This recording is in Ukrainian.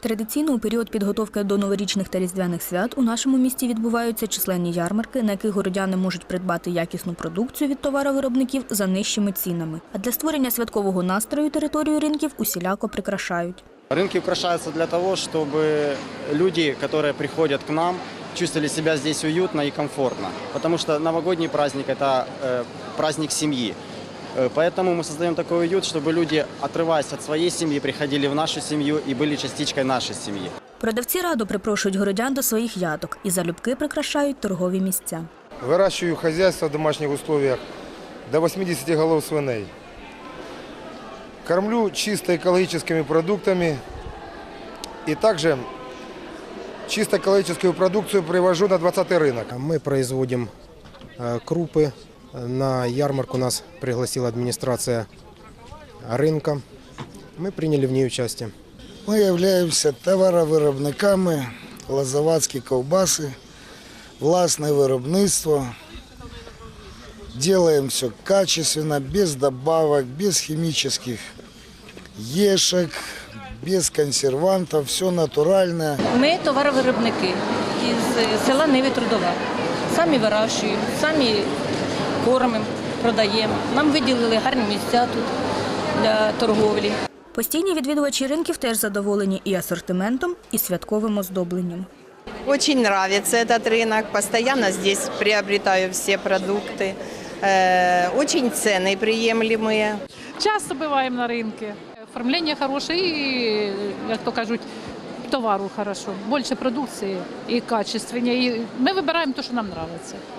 Традиційно у період підготовки до новорічних та різдвяних свят у нашому місті відбуваються численні ярмарки, на яких городяни можуть придбати якісну продукцію від товаровиробників за нижчими цінами. А для створення святкового настрою територію ринків усіляко прикрашають. Рынки украшаются для того, чтобы люди, которые приходят к нам, чувствовали себя здесь уютно и комфортно. Потому что новогодний праздник – это э, праздник семьи. Э, Поэтому мы создаем такой уют, чтобы люди, отрываясь от своей семьи, приходили в нашу семью и были частичкой нашей семьи. Продавці радо припрошують городян до своїх ядок і залюбки прикрашають торгові місця. Выращиваю хозяйство в домашних условиях до 80 голов свиней. Кормлю чисто экологическими продуктами и также чисто экологическую продукцию привожу на 20 рынок. Мы производим э, крупы. на ярмарку нас пригласила администрация рынка. Мы приняли в ней участие. Ми являємося товаровиробниками лозовацькі ковбаси, власне виробництво. Делаем все качественно, без добавок, без химических ешек, без консервантов, все натуральное. Ми товаровиробники із села Ниві Трудова. Самі вирощуємо, самі кормимо, продаємо. Нам виділили гарні місця тут для торговлі. Постійні відвідувачі ринків теж задоволені і асортиментом, і святковим оздобленням. Очень нравится этот рынок. Постоянно здесь приобретаю все продукты. Э, Очень цены приемлемые. Часто буваємо на ринку. Оформлення хороше і, як то кажуть, товару хорошо. Більше продукції і качественні. І ми вибираємо те, що нам подобається.